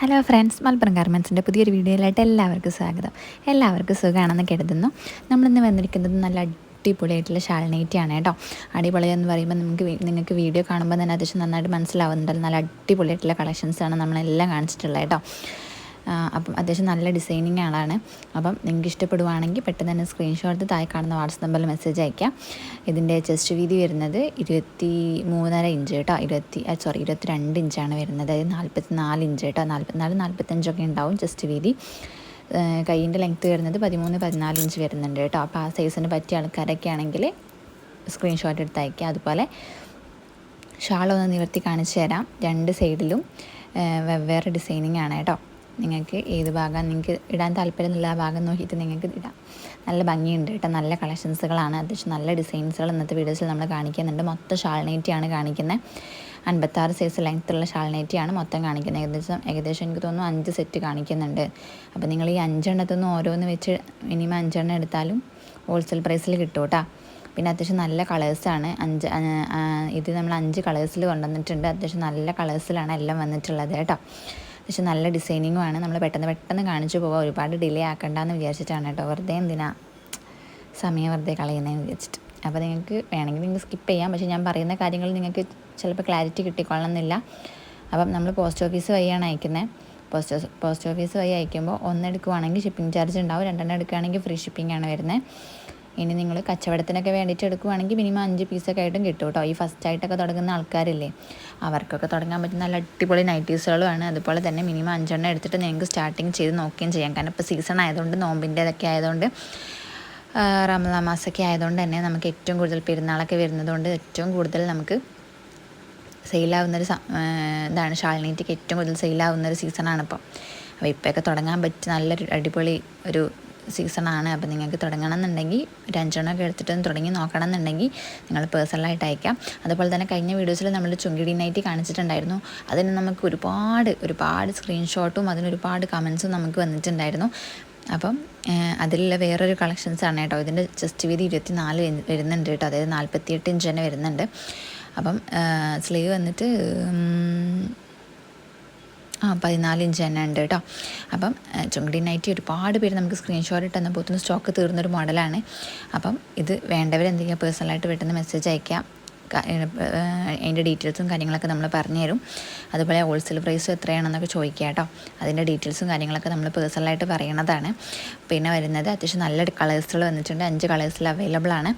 Hello friends Malappuram ഗാർമെൻസിന്റെ പുതിയൊരു വീഡിയോയിലായിട്ട് എല്ലാവർക്കും സ്വാഗതം. എല്ലാവർക്കും സുഖമാണെന്ന് കരുതുന്നു. നമ്മളിന്ന് വന്നിരിക്കുന്നത് നല്ല അടിപൊളിയായിട്ടുള്ള ഷാൾ നൈറ്റിയാണ് കേട്ടോ. അടിപൊളി എന്ന് പറയുമ്പോൾ നമുക്ക് നിങ്ങൾക്ക് വീഡിയോ കാണുമ്പോൾ തന്നെ അത്യാവശ്യം നന്നായിട്ട് മനസ്സിലാവുന്നുണ്ടല്ലോ നല്ല അടിപൊളിയായിട്ടുള്ള കളക്ഷൻസാണ് നമ്മളെല്ലാം കാണിച്ചിട്ടുള്ളത് കേട്ടോ. അപ്പം അത്യാവശ്യം നല്ല ഡിസൈനിങ് ആളാണ്. അപ്പം നിങ്ങൾക്ക് ഇഷ്ടപ്പെടുവാണെങ്കിൽ പെട്ടെന്ന് തന്നെ സ്ക്രീൻഷോട്ട് താഴെ കാണുന്ന വാട്സപ്പ് നമ്പറിൽ മെസ്സേജ് അയക്കാം. ഇതിന്റെ ചെസ്റ്റ് വീതി വരുന്നത് ഇരുപത്തി മൂന്നര ഇഞ്ച് കേട്ടോ. ഇരുപത്തി സോറി ഇരുപത്തി രണ്ട് ഇഞ്ചാണ് വരുന്നത്. അതായത് നാൽപ്പത്തി നാല് ഇഞ്ച് കേട്ടോ നാൽപ്പത്തിനാല് നാൽപ്പത്തഞ്ചൊക്കെ ഉണ്ടാവും ചെസ്റ്റ് വീതി. കൈയിന്റെ ലെങ്ത്ത് വരുന്നത് പതിമൂന്ന് പതിനാല് ഇഞ്ച് വരുന്നുണ്ട് കേട്ടോ. അപ്പോൾ ആ സൈസിന് പറ്റിയ ആൾക്കാരൊക്കെ ആണെങ്കിൽ സ്ക്രീൻഷോട്ട് എടുത്ത് അയക്കുക അതുപോലെ ഷാൾ ഒന്ന് നിവർത്തി കാണിച്ചു തരാം. രണ്ട് സൈഡിലും വെവ്വേറെ ഡിസൈനിങ് ആണ് കേട്ടോ. നിങ്ങൾക്ക് ഏത് ഭാഗം നിങ്ങൾക്ക് ഇടാൻ താല്പര്യമുള്ള ആ ഭാഗം നോക്കിയിട്ട് നിങ്ങൾക്ക് ഇടാം. നല്ല ഭംഗിയുണ്ട് കേട്ടോ. നല്ല കളക്ഷൻസുകളാണ്. അത്യാവശ്യം നല്ല ഡിസൈൻസുകൾ ഇന്നത്തെ വീഡിയോസിൽ നമ്മൾ കാണിക്കുന്നുണ്ട്. മൊത്തം ഷാൾനൈറ്റിയാണ് കാണിക്കുന്നത്. അൻപത്താറ് സൈസ് ലെങ്ത്തുള്ള ഷാൾനൈറ്റിയാണ് മൊത്തം കാണിക്കുന്നത്. ഏകദേശം ഏകദേശം എനിക്ക് തോന്നുന്നു അഞ്ച് സെറ്റ് കാണിക്കുന്നുണ്ട്. അപ്പോൾ നിങ്ങൾ ഈ അഞ്ചെണ്ണത്തുനിന്ന് ഓരോന്ന് വെച്ച് മിനിമം അഞ്ചെണ്ണം എടുത്താലും ഹോൾസെയിൽ പ്രൈസിൽ കിട്ടും കേട്ടോ. പിന്നെ അത്യാവശ്യം നല്ല കളേഴ്സാണ് അഞ്ച് ഇത് നമ്മൾ അഞ്ച് കളേഴ്സിൽ കൊണ്ടുവന്നിട്ടുണ്ട്. അത്യാവശ്യം നല്ല കളേഴ്സിലാണ് എല്ലാം വന്നിട്ടുള്ളത് കേട്ടോ. അത്യാവശ്യം നല്ല ഡിസൈനിങ്ങുമാണ്. നമ്മൾ പെട്ടെന്ന് പെട്ടെന്ന് കാണിച്ചു പോകാം ഒരുപാട് ഡിലേ ആക്കണ്ടെന്ന് വിചാരിച്ചിട്ടാണ് കേട്ടോ. വെറുതെ എന്തിനാ സമയം വെറുതെ കളയുന്നതെന്ന് വിചാരിച്ചിട്ട്. അപ്പോൾ നിങ്ങൾക്ക് വേണമെങ്കിൽ നിങ്ങൾക്ക് സ്കിപ്പ് ചെയ്യാം. പക്ഷേ ഞാൻ പറയുന്ന കാര്യങ്ങൾ നിങ്ങൾക്ക് ചിലപ്പോൾ ക്ലാരിറ്റി കിട്ടിക്കൊള്ളണമെന്നില്ല. അപ്പം നമ്മൾ പോസ്റ്റ് ഓഫീസ് വഴിയാണ് അയക്കുന്നത് പോസ്റ്റ് പോസ്റ്റ് ഓഫീസ് വഴി അയക്കുമ്പോൾ ഒന്നെടുക്കുവാണെങ്കിൽ ഷിപ്പിംഗ് ചാർജ് ഉണ്ടാവും. രണ്ടെണ്ണം എടുക്കുകയാണെങ്കിൽ ഫ്രീ ഷിപ്പിംഗ് ആണ് വരുന്നത് ഇനി നിങ്ങൾ കച്ചവടത്തിനൊക്കെ വേണ്ടിയിട്ട് എടുക്കുവാണെങ്കിൽ മിനിമം അഞ്ച് പീസൊക്കെ ആയിട്ടും കിട്ടും കേട്ടോ. ഈ ഫസ്റ്റ് ആയിട്ടൊക്കെ തുടങ്ങുന്ന ആൾക്കാരില്ലേ. അവർക്കൊക്കെ തുടങ്ങാൻ പറ്റുന്ന നല്ല അടിപൊളി നൈറ്റീസുകളുമാണ് അതുപോലെ തന്നെ മിനിമം അഞ്ചെണ്ണം എടുത്തിട്ട് നിങ്ങൾക്ക് സ്റ്റാർട്ടിങ് ചെയ്ത് നോക്കുകയും ചെയ്യാം. കാരണം ഇപ്പോൾ സീസൺ ആയതുകൊണ്ട് നോമ്പിന്റെതൊക്കെ ആയതുകൊണ്ട് റമദാൻ മാസമൊക്കെ ആയതുകൊണ്ട് തന്നെ നമുക്ക് ഏറ്റവും കൂടുതൽ പെരുന്നാളൊക്കെ വരുന്നതുകൊണ്ട് ഏറ്റവും കൂടുതൽ നമുക്ക് സെയിലാവുന്നൊരു ഇതാണ് ഷാൾനീറ്റിക്ക് ഏറ്റവും കൂടുതൽ സെയിലാവുന്നൊരു സീസണാണ് ഇപ്പോൾ അപ്പോൾ ഇപ്പോഴൊക്കെ തുടങ്ങാൻ പറ്റിയ നല്ലൊരു അടിപൊളി ഒരു സീസണാണ്. അപ്പോൾ നിങ്ങൾക്ക് തുടങ്ങണം എന്നുണ്ടെങ്കിൽ ഒരു അഞ്ചെണ്ണമൊക്കെ തുടങ്ങി നോക്കണം എന്നുണ്ടെങ്കിൽ നിങ്ങൾ പേഴ്സണലായിട്ട് അയക്കാം. അതുപോലെ തന്നെ കഴിഞ്ഞ വീഡിയോസിൽ നമ്മൾ ചുങ്കിടി നൈറ്റി കാണിച്ചിട്ടുണ്ടായിരുന്നു. അതിന് നമുക്ക് ഒരുപാട് ഒരുപാട് സ്ക്രീൻഷോട്ടും അതിനൊരുപാട് കമൻസും നമുക്ക് വന്നിട്ടുണ്ടായിരുന്നു. അപ്പം അതിലുള്ള വേറൊരു കളക്ഷൻസാണ് കേട്ടോ. ഇതിന്റെ ജസ്റ്റ് വീതി ഇരുപത്തി നാല് വരുന്നുണ്ട് കേട്ടോ. അതായത് നാൽപ്പത്തിയെട്ട് ഇഞ്ച് തന്നെ വരുന്നുണ്ട്. അപ്പം സ്ലീവ് വന്നിട്ട് ആ പതിനാല് ഇഞ്ച് തന്നെ ഉണ്ട് കേട്ടോ. അപ്പം ചുങ്കടി നൈറ്റി ഒരുപാട് പേര് നമുക്ക് സ്ക്രീൻഷോട്ട് ഇട്ട് തന്നപ്പോൾ സ്റ്റോക്ക് തീർന്നൊരു മോഡലാണ് അപ്പം ഇത് വേണ്ടവർ എന്തെങ്കിലും പേഴ്സണലായിട്ട് പെട്ടെന്ന് മെസ്സേജ് അയക്കാം. അതിന്റെ ഡീറ്റെയിൽസും കാര്യങ്ങളൊക്കെ നമ്മൾ പറഞ്ഞു തരും. അതുപോലെ ഹോൾസെയിൽ പ്രൈസ് എത്രയാണെന്നൊക്കെ ചോദിക്കുക കേട്ടോ. അതിന്റെ ഡീറ്റെയിൽസും കാര്യങ്ങളൊക്കെ നമ്മൾ പേഴ്സണലായിട്ട് പറയണതാണ്. പിന്നെ വരുന്നത് അത്യാവശ്യം നല്ല കളേഴ്സുകൾ വന്നിട്ടുണ്ട്. അഞ്ച് കളേഴ്സിൽ അവൈലബിൾ ആണ്.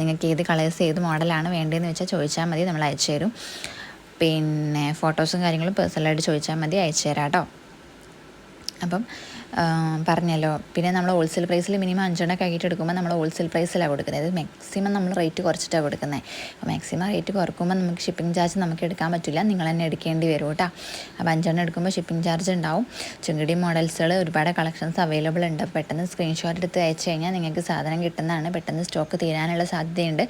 നിങ്ങൾക്ക് ഏത് കളേഴ്സ് ഏത് മോഡലാണ് വേണ്ടതെന്ന് വെച്ചാൽ ചോദിച്ചാൽ മതി. നമ്മൾ അയച്ചു തരും. പിന്നെ ഫോട്ടോസും കാര്യങ്ങളും പേഴ്സണലായിട്ട് ചോദിച്ചാൽ മതി അയച്ചു തരാം കേട്ടോ അപ്പം പറഞ്ഞല്ലോ. പിന്നെ നമ്മൾ ഹോൾസെയിൽ പ്രൈസിൽ മിനിമം അഞ്ചെണ്ണൊക്കെ ആക്കിയിട്ട് എടുക്കുമ്പോൾ നമ്മൾ ഹോൾസെയിൽ പ്രൈസിലാണ് കൊടുക്കുന്നത് മാക്സിമം നമ്മൾ റേറ്റ് കുറച്ചിട്ടാണ് കൊടുക്കുന്നത് അപ്പോൾ മാക്സിമം റേറ്റ് കുറക്കുമ്പോൾ നമുക്ക് ഷിപ്പിംഗ് ചാർജ് നമുക്ക് എടുക്കാൻ പറ്റില്ല നിങ്ങൾ തന്നെ എടുക്കേണ്ടി വരും കേട്ടോ. അപ്പോൾ അഞ്ചെണ്ണം എടുക്കുമ്പോൾ ഷിപ്പിംഗ് ചാർജ് ഉണ്ടാവും. ചുങ്കിടി മോഡൽസുകൾ ഒരുപാട് കളക്ഷൻസ് അവൈലബിൾ ഉണ്ട്. പെട്ടെന്ന് സ്ക്രീൻഷോട്ട് എടുത്ത് അയച്ചു കഴിഞ്ഞാൽ നിങ്ങൾക്ക് സാധനം കിട്ടുന്നതാണ്. പെട്ടെന്ന് സ്റ്റോക്ക് തീരാനുള്ള സാധ്യതയുണ്ട്.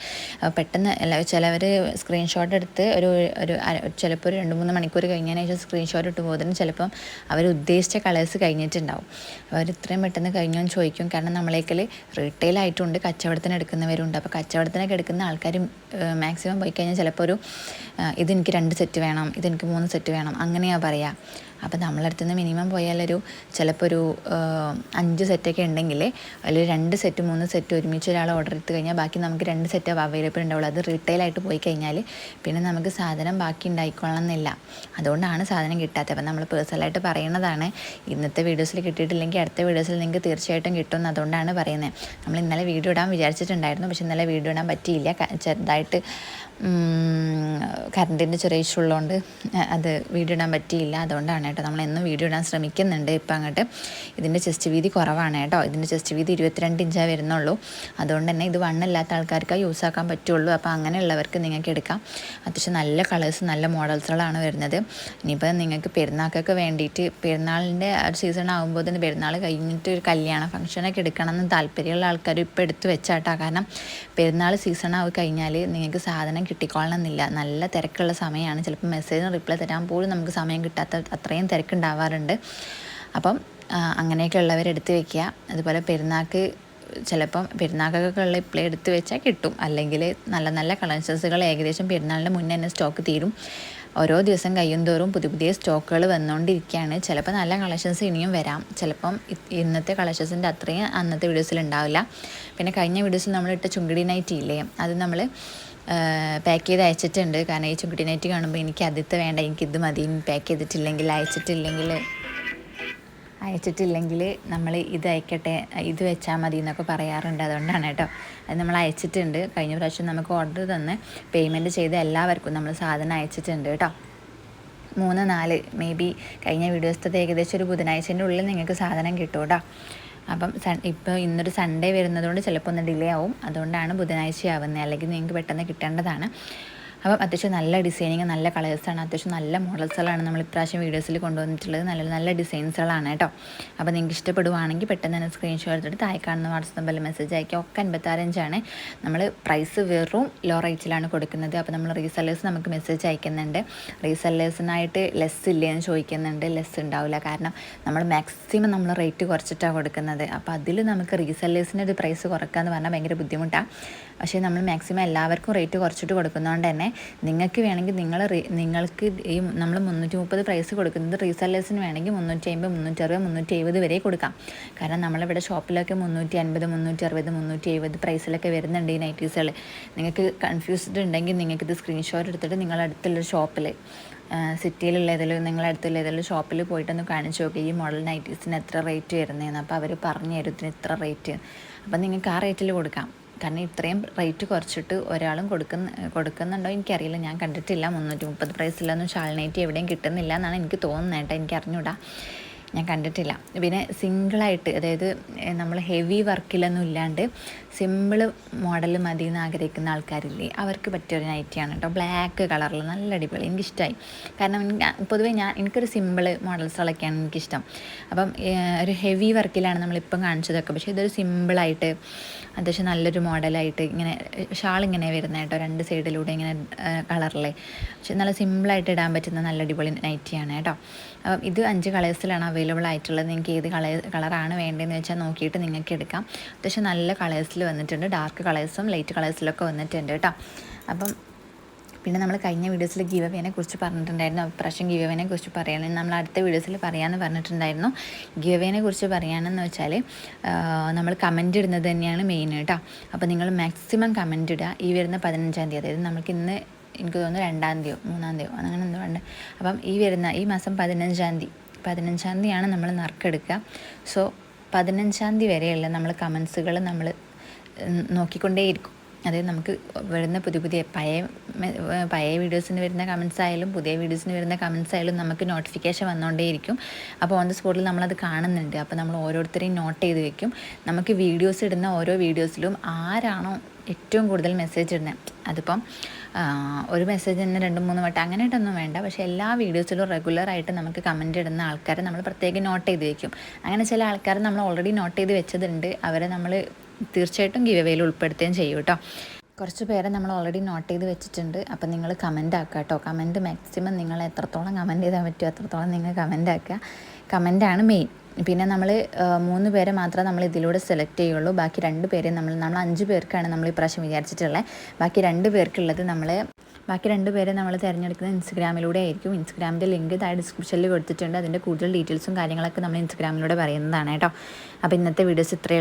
പെട്ടെന്ന് എല്ലാ ചിലവർ സ്ക്രീൻഷോട്ട് എടുത്ത് ഒരു ഒരു ചിലപ്പോൾ ഒരു രണ്ട് മൂന്ന് മണിക്കൂർ കഴിഞ്ഞതിന് ശേഷം സ്ക്രീൻഷോട്ട് ഇട്ട് പോകുന്നതിന് ചിലപ്പം അവർ ഉദ്ദേശിച്ച കളേഴ്സ് കഴിഞ്ഞിട്ടുണ്ടാവും. അവർ ഇത്രയും പെട്ടെന്ന് കഴിഞ്ഞോ എന്ന് ചോദിക്കും. കാരണം നമ്മളേക്കൽ റീറ്റെയിൽ ആയിട്ടുണ്ട് കച്ചവടത്തിന് എടുക്കുന്നവരുണ്ട്. അപ്പോൾ കച്ചവടത്തിനൊക്കെ എടുക്കുന്ന ആൾക്കാർ മാക്സിമം പോയി കഴിഞ്ഞാൽ ചിലപ്പോൾ ഒരു ഇതെനിക്ക് രണ്ട് സെറ്റ് വേണം ഇതെനിക്ക് മൂന്ന് സെറ്റ് വേണം അങ്ങനെയാണ് പറയുക അപ്പോൾ നമ്മളടുത്ത് നിന്ന് മിനിമം പോയാലൊരു ചിലപ്പോൾ ഒരു അഞ്ച് സെറ്റൊക്കെ ഉണ്ടെങ്കിൽ അതിൽ രണ്ട് സെറ്റ് മൂന്ന് സെറ്റ് ഒരുമിച്ച് ഒരാൾ ഓർഡർ എടുത്തു കഴിഞ്ഞാൽ ബാക്കി നമുക്ക് രണ്ട് സെറ്റ് അവൈലബിൾ ഉണ്ടാവുള്ളൂ. അത് റീറ്റെയിലായിട്ട് പോയി കഴിഞ്ഞാൽ പിന്നെ നമുക്ക് സാധനം ബാക്കി ഉണ്ടായിക്കൊള്ളണം എന്നില്ല. അതുകൊണ്ടാണ് സാധനം കിട്ടാത്തത്. അപ്പം നമ്മൾ പേഴ്സണലായിട്ട് പറയുന്നതാണ് ഇന്നത്തെ വീഡിയോസിൽ കിട്ടിയിട്ടില്ലെങ്കിൽ അടുത്ത വീഡിയോസിൽ നിങ്ങൾക്ക് തീർച്ചയായിട്ടും കിട്ടും അതുകൊണ്ടാണ് പറയുന്നത് നമ്മൾ ഇന്നലെ വീഡിയോ ഇടാൻ വിചാരിച്ചിട്ടുണ്ടായിരുന്നു പക്ഷെ ഇന്നലെ വീഡിയോ ഇടാൻ പറ്റിയില്ല. ചെറുതായിട്ട് കറണ്ടിന്റെ ചെറിയ ഇഷ്യൂ ഉള്ളതുകൊണ്ട് അത് വീഡിയോ ഇടാൻ പറ്റിയില്ല. അതുകൊണ്ടാണ് കേട്ടോ നമ്മൾ എന്നും വീഡിയോ ഇടാൻ ശ്രമിക്കുന്നുണ്ട് ഇപ്പം അങ്ങോട്ട്. ഇതിന്റെ ചെസ്റ്റ് വീതി കുറവാണ് കേട്ടോ. ഇതിന്റെ ചെസ്റ്റ് വീതി ഇരുപത്തിരണ്ട് ഇഞ്ചാ വരുന്നുള്ളൂ. അതുകൊണ്ട് തന്നെ ഇത് വണ്ണില്ലാത്ത ആൾക്കാർക്ക് യൂസ് ആക്കാൻ പറ്റുള്ളൂ. അപ്പോൾ അങ്ങനെയുള്ളവർക്ക് നിങ്ങൾക്ക് എടുക്കാം. അത്യാവശ്യം നല്ല കളേഴ്സ് നല്ല മോഡൽസുകളാണ് വരുന്നത്. ഇനിയിപ്പോൾ നിങ്ങൾക്ക് പെരുന്നാൾക്കൊക്കെ വേണ്ടിയിട്ട് പെരുന്നാളിന്റെ ഒരു സീസൺ ആകുമ്പോൾ തന്നെ പെരുന്നാൾ കഴിഞ്ഞിട്ട് ഒരു കല്യാണ ഫംഗ്ഷനൊക്കെ എടുക്കണം എന്ന് താല്പര്യമുള്ള ആൾക്കാർ ഇപ്പോൾ എടുത്ത് വെച്ചാട്ടാ. കാരണം പെരുന്നാൾ സീസൺ ആയി കഴിഞ്ഞാൽ നിങ്ങൾക്ക് സാധനം കിട്ടിക്കൊള്ളണമെന്നില്ല നല്ല തിരക്കുള്ള സമയമാണ്. ചിലപ്പോൾ മെസ്സേജിന് റിപ്ലൈ തരാൻ പോലും നമുക്ക് സമയം കിട്ടാത്ത അത്രയും തിരക്കുണ്ടാവാറുണ്ട്. അപ്പം അങ്ങനെയൊക്കെ ഉള്ളവർ എടുത്ത് വെക്കുക. അതുപോലെ പെരുന്നാൾക്ക് ചിലപ്പം പെരുന്നാൾക്കൊക്കെ ഉള്ള ഇപ്പോഴേ എടുത്ത് വെച്ചാൽ കിട്ടും. അല്ലെങ്കിൽ നല്ല നല്ല കളക്ഷൻസുകൾ ഏകദേശം പെരുന്നാളിന്റെ മുന്നേ തന്നെ സ്റ്റോക്ക് തീരും. ഓരോ ദിവസം കഴിയും തോറും പുതിയ പുതിയ സ്റ്റോക്കുകൾ വന്നുകൊണ്ടിരിക്കുകയാണ് ചിലപ്പോൾ നല്ല കളക്ഷൻസ് ഇനിയും വരാം. ചിലപ്പം ഇന്നത്തെ കളക്ഷൻസിന്റെ അത്രയും അന്നത്തെ വീഡിയോസിൽ ഉണ്ടാവില്ല. പിന്നെ കഴിഞ്ഞ വീഡിയോസിൽ നമ്മളിട്ട ചുങ്കിടി നൈറ്റ് ഇല്ലേ അത് നമ്മൾ പാക്ക് ചെയ്ത് അയച്ചിട്ടുണ്ട്. കാരണം ഈ നൈറ്റി കാണുമ്പോൾ എനിക്ക് ആദ്യത്തെ വേണ്ട. എനിക്ക് ഇത് മതി. പാക്ക് ചെയ്തിട്ടില്ലെങ്കിൽ അയച്ചിട്ടില്ലെങ്കിൽ അയച്ചിട്ടില്ലെങ്കിൽ നമ്മൾ ഇത് അയക്കട്ടെ ഇത് വെച്ചാൽ മതി എന്നൊക്കെ പറയാറുണ്ട്. അതുകൊണ്ടാണ് കേട്ടോ. അത് നമ്മൾ അയച്ചിട്ടുണ്ട്. കഴിഞ്ഞ പ്രാവശ്യം നമുക്ക് ഓർഡർ തന്ന് പേയ്മെന്റ് ചെയ്ത് എല്ലാവർക്കും നമ്മൾ സാധനം അയച്ചിട്ടുണ്ട് കേട്ടോ. മൂന്ന് നാല് മേ ബി കഴിഞ്ഞ വീഡിയോസത്തെ ഏകദേശം ഒരു ബുധനാഴ്ചന്റെ ഉള്ളിൽ നിങ്ങൾക്ക് സാധനം കിട്ടും കേട്ടോ. അപ്പം സൺ ഇപ്പോൾ ഇന്നൊരു സൺഡേ വരുന്നതുകൊണ്ട് ചിലപ്പോൾ ഒന്ന് ഡിലേ ആവും. അതുകൊണ്ടാണ് ബുധനാഴ്ച ആവുന്നത് അല്ലെങ്കിൽ നിങ്ങൾക്ക് പെട്ടെന്ന് കിട്ടേണ്ടതാണ്. അപ്പം അത്യാവശ്യം നല്ല ഡിസൈനിങ് നല്ല കളേഴ്സാണ് അത്യാവശ്യം നല്ല മോഡൽസുകളാണ് നമ്മൾ ഇപ്രാവശ്യം വീഡിയോസിൽ കൊണ്ടുവന്നിട്ടുള്ളത്. നല്ല നല്ല ഡിസൈൻസുകളാണ് കേട്ടോ. അപ്പോൾ നിങ്ങൾക്ക് ഇഷ്ടപ്പെടുവാണെങ്കിൽ പെട്ടെന്ന് തന്നെ സ്ക്രീൻഷോട്ട് എടുത്തിട്ട് താഴെ കാണുന്ന വാട്സപ്പ് നമ്പറിൽ മെസ്സേജ് അയക്കുക ഒക്കെ അൻപത്താറഞ്ചാണ് നമ്മൾ പ്രൈസ് വെറും ലോ റേറ്റിലാണ് കൊടുക്കുന്നത്. അപ്പോൾ നമ്മൾ റീസെല്ലേഴ്സ് നമുക്ക് മെസ്സേജ് അയക്കുന്നുണ്ട്. റീസെല്ലേഴ്സിനായിട്ട് ലെസ് ഇല്ലേ എന്ന് ചോദിക്കുന്നുണ്ട്. ലെസ് ഉണ്ടാവില്ല. കാരണം നമ്മൾ മാക്സിമം നമ്മൾ റേറ്റ് കുറച്ചിട്ടാണ് കൊടുക്കുന്നത്. അപ്പോൾ അതിൽ നമുക്ക് റീസെല്ലേഴ്സിന്റെ ഒരു പ്രൈസ് കുറക്കുക എന്ന് പറഞ്ഞാൽ ഭയങ്കര ബുദ്ധിമുട്ടാണ്. പക്ഷേ നമ്മൾ മാക്സിമം എല്ലാവർക്കും റേറ്റ് കുറച്ചിട്ട് കൊടുക്കുന്നതുകൊണ്ട് തന്നെ നിങ്ങൾക്ക് വേണമെങ്കിൽ നിങ്ങൾ നിങ്ങൾക്ക് ഈ നമ്മൾ മുന്നൂറ്റി മുപ്പത് പ്രൈസ് കൊടുക്കുന്നത് റീസെല്ലേഴ്സിന് വേണമെങ്കിൽ മുന്നൂറ്റി അമ്പത് മുന്നൂറ്റി അറുപത് മുന്നൂറ്റി എഴുപത് വരെ കൊടുക്കാം. കാരണം നമ്മളിവിടെ ഷോപ്പിലൊക്കെ മുന്നൂറ്റി അൻപത് മുന്നൂറ്റി അറുപത് മുന്നൂറ്റി എഴുപത് പ്രൈസിലൊക്കെ വരുന്നുണ്ട് ഈ നൈറ്റീസുകൾ നിങ്ങൾക്ക് കൺഫ്യൂസ്ഡ് ഉണ്ടെങ്കിൽ നിങ്ങൾക്ക് ഇത് സ്ക്രീൻഷോട്ട് എടുത്തിട്ട് നിങ്ങളുടെ അടുത്തുള്ള ഷോപ്പിൽ സിറ്റിയിലുള്ള ഏതെങ്കിലും നിങ്ങളുടെ അടുത്തുള്ള ഏതെങ്കിലും ഷോപ്പിൽ പോയിട്ടൊന്ന് കാണിച്ചു നോക്കുക ഈ മോഡൽ നൈറ്റീസിന് എത്ര റേറ്റ് വരുന്നതെന്ന് അപ്പോൾ അവർ പറഞ്ഞു തരും ഇത്ര റേറ്റ് അപ്പം നിങ്ങൾക്ക് ആ റേറ്റിൽ കൊടുക്കാം. കാരണം ഇത്രയും റേറ്റ് കുറച്ചിട്ട് ഒരാളും കൊടുക്കുന്ന കൊടുക്കുന്നുണ്ടോ എനിക്കറിയില്ല. ഞാൻ കണ്ടിട്ടില്ല. മുന്നൂറ്റി മുപ്പത് പ്രൈസിലൊന്നും ഷാൾ നൈറ്റി എവിടെയും കിട്ടുന്നില്ല എന്നാണ് എനിക്ക് തോന്നുന്നത്. കേട്ടോ എനിക്ക് അറിഞ്ഞൂടാ ഞാൻ കണ്ടിട്ടില്ല. പിന്നെ സിംഗിളായിട്ട് അതായത് നമ്മൾ ഹെവി വർക്കിലൊന്നും ഇല്ലാണ്ട് സിമ്പിൾ മോഡൽ മതി എന്ന് ആഗ്രഹിക്കുന്ന ആൾക്കാരില്ലേ അവർക്ക് പറ്റിയൊരു നൈറ്റിയാണ് കേട്ടോ ബ്ലാക്ക് കളറിൽ നല്ല അടിപൊളി. എനിക്കിഷ്ടമായി കാരണം പൊതുവേ ഞാൻ എനിക്കൊരു സിമ്പിൾ മോഡൽസുകളൊക്കെയാണ് എനിക്കിഷ്ടം. അപ്പം ഒരു ഹെവി വർക്കിലാണ് നമ്മളിപ്പം കാണിച്ചതൊക്കെ. പക്ഷേ ഇതൊരു സിമ്പിളായിട്ട് അത്യാവശ്യം നല്ലൊരു മോഡലായിട്ട് ഇങ്ങനെ ഷാൾ ഇങ്ങനെ വരുന്നത് കേട്ടോ രണ്ട് സൈഡിലൂടെ ഇങ്ങനെ കളറിലെ. പക്ഷെ നല്ല സിമ്പിളായിട്ട് ഇടാൻ പറ്റുന്ന നല്ല അടിപൊളി നൈറ്റിയാണ് കേട്ടോ അപ്പം ഇത് അഞ്ച് കളേഴ്സിലാണ് അവൈലബിൾ ആയിട്ടുള്ളത് നിങ്ങൾക്ക് ഏത് കളർ കളറാണ് വേണ്ടതെന്ന് വെച്ചാൽ നോക്കിയിട്ട് നിങ്ങൾക്ക് എടുക്കാം. അത്യാവശ്യം നല്ല കളേഴ്സിൽ വന്നിട്ടുണ്ട്. ഡാർക്ക് കളേഴ്സും ലൈറ്റ് കളേഴ്സിലൊക്കെ വന്നിട്ടുണ്ട് കേട്ടോ. അപ്പം പിന്നെ നമ്മൾ കഴിഞ്ഞ വീഡിയോസിൽ ഗീവ് അവേനെ കുറിച്ച് പറഞ്ഞിട്ടുണ്ടായിരുന്നു. അപ്രാവശ്യം ഗീവ് അവേനെ കുറിച്ച് പറയുകയാണെങ്കിൽ നമ്മൾ അടുത്ത വീഡിയോസിൽ പറയാമെന്ന് പറഞ്ഞിട്ടുണ്ടായിരുന്നു. ഗീവ് അവേനെ കുറിച്ച് പറയാനെന്ന് വെച്ചാൽ നമ്മൾ കമന്റ് ഇടുന്നത് തന്നെയാണ് മെയിൻ കേട്ടോ. അപ്പോൾ നിങ്ങൾ മാക്സിമം കമന്റ് ഇടുക. ഈ വരുന്ന പതിനഞ്ചാം തീയതി അതായത് നമുക്ക് ഇന്ന് എനിക്ക് തോന്നുന്നു രണ്ടാം തീയതിയോ മൂന്നാം തീയതിയോ അങ്ങനെ എന്തോ ഉണ്ട്. അപ്പം ഈ വരുന്ന ഈ മാസം പതിനഞ്ചാം തീയതി പതിനഞ്ചാം തീയതിയാണ് നമ്മൾ നറുക്കെടുക്കുക സോ പതിനഞ്ചാം തീയതി വരെയുള്ള നമ്മൾ കമൻസുകൾ നമ്മൾ നോക്കിക്കൊണ്ടേയിരിക്കും. അതായത് നമുക്ക് വരുന്ന പുതിയ പുതിയ പഴയ പഴയ വീഡിയോസിന് വരുന്ന കമൻസ് ആയാലും പുതിയ വീഡിയോസിന് വരുന്ന കമൻസ് ആയാലും നമുക്ക് നോട്ടിഫിക്കേഷൻ വന്നുകൊണ്ടേയിരിക്കും അപ്പോൾ ഓൺ ദ സ്പോട്ടിൽ നമ്മളത് കാണുന്നുണ്ട്. അപ്പോൾ നമ്മൾ ഓരോരുത്തരെയും നോട്ട് ചെയ്ത് വെക്കും. നമുക്ക് വീഡിയോസ് ഇടുന്ന ഓരോ വീഡിയോസിലും ആരാണോ ഏറ്റവും കൂടുതൽ മെസ്സേജ് ഇടുന്നത് അതിപ്പം ഒരു മെസ്സേജ് തന്നെ രണ്ട് മൂന്ന് വട്ടം അങ്ങനെയായിട്ടൊന്നും വേണ്ട. പക്ഷേ എല്ലാ വീഡിയോസിലും റെഗുലറായിട്ട് നമുക്ക് കമന്റ് ഇടുന്ന ആൾക്കാരെ നമ്മൾ പ്രത്യേകം നോട്ട് ചെയ്ത് വെക്കും. അങ്ങനെ ചില ആൾക്കാർ നമ്മൾ ഓൾറെഡി നോട്ട് ചെയ്ത് വെച്ചതുണ്ട്. അവരെ നമ്മൾ തീർച്ചയായിട്ടും ഗിവ് അവയിൽ ഉൾപ്പെടുത്തുകയും ചെയ്യും കേട്ടോ. കുറച്ച് പേരെ നമ്മൾ ഓൾറെഡി നോട്ട് ചെയ്ത് വെച്ചിട്ടുണ്ട്. അപ്പം നിങ്ങൾ കമന്റ് ആക്കുക കേട്ടോ. കമന്റ് മാക്സിമം നിങ്ങൾ എത്രത്തോളം കമന്റ് ചെയ്താൽ പറ്റുമോ അത്രത്തോളം നിങ്ങൾ കമന്റ് ആക്കുക. കമന്റാണ് മെയിൻ പിന്നെ നമ്മൾ മൂന്ന് പേരെ മാത്രമേ നമ്മൾ ഇതിലൂടെ സെലക്ട് ചെയ്യുള്ളൂ. ബാക്കി രണ്ട് പേരെ നമ്മൾ നമ്മൾ അഞ്ച് പേർക്കാണ് നമ്മൾ ഇപ്രാവശ്യം വിചാരിച്ചിട്ടുള്ളത്. ബാക്കി രണ്ട് പേർക്കുള്ളത് നമ്മൾ ബാക്കി രണ്ട് പേരെ നമ്മൾ തിരഞ്ഞെടുക്കുന്നത് ഇൻസ്റ്റഗ്രാമിലൂടെ ആയിരിക്കും. ഇൻസ്റ്റഗ്രാമിന്റെ ലിങ്ക് താഴെ ഡിസ്ക്രിപ്ഷനിൽ കൊടുത്തിട്ടുണ്ട്. അതിന്റെ കൂടുതൽ ഡീറ്റെയിൽസും കാര്യങ്ങളൊക്കെ നമ്മൾ ഇൻസ്റ്റഗ്രാമിലൂടെ പറയുന്നതാണ് കേട്ടോ. അപ്പോൾ ഇന്നത്തെ വീഡിയോസ് ഇത്രയേ